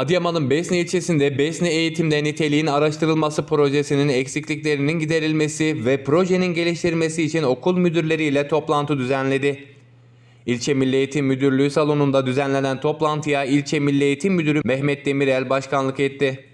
Adıyaman'ın Besne ilçesinde Besne eğitimde niteliğin araştırılması projesinin eksikliklerinin giderilmesi ve projenin geliştirilmesi için okul müdürleriyle toplantı düzenledi. İlçe Milli Eğitim Müdürlüğü salonunda düzenlenen toplantıya İlçe Milli Eğitim Müdürü Mehmet Demirel başkanlık etti.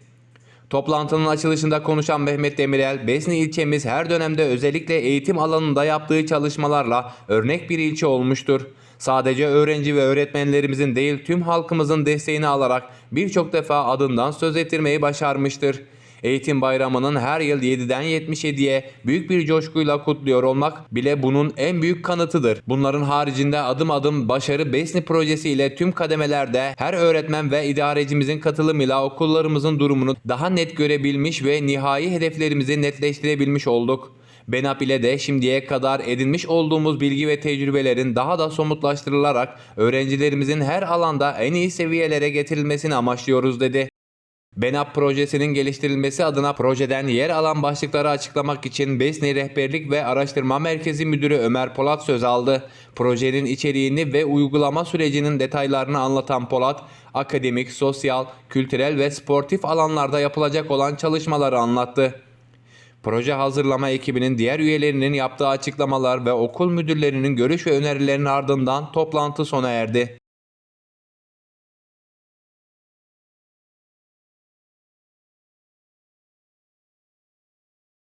Toplantının açılışında konuşan Mehmet Demirel, Besni ilçemiz her dönemde özellikle eğitim alanında yaptığı çalışmalarla örnek bir ilçe olmuştur. Sadece öğrenci ve öğretmenlerimizin değil tüm halkımızın desteğini alarak birçok defa adından söz ettirmeyi başarmıştır. Eğitim bayramının her yıl 7'den 77'ye büyük bir coşkuyla kutluyor olmak bile bunun en büyük kanıtıdır. Bunların haricinde adım adım başarı Besni projesi ile tüm kademelerde her öğretmen ve idarecimizin katılımıyla okullarımızın durumunu daha net görebilmiş ve nihai hedeflerimizi netleştirebilmiş olduk. BENAP ile de şimdiye kadar edinmiş olduğumuz bilgi ve tecrübelerin daha da somutlaştırılarak öğrencilerimizin her alanda en iyi seviyelere getirilmesini amaçlıyoruz dedi. BENAP projesinin geliştirilmesi adına projeden yer alan başlıkları açıklamak için Besni Rehberlik ve Araştırma Merkezi Müdürü Ömer Polat söz aldı. Projenin içeriğini ve uygulama sürecinin detaylarını anlatan Polat, akademik, sosyal, kültürel ve sportif alanlarda yapılacak olan çalışmaları anlattı. Proje hazırlama ekibinin diğer üyelerinin yaptığı açıklamalar ve okul müdürlerinin görüş ve önerilerinin ardından toplantı sona erdi.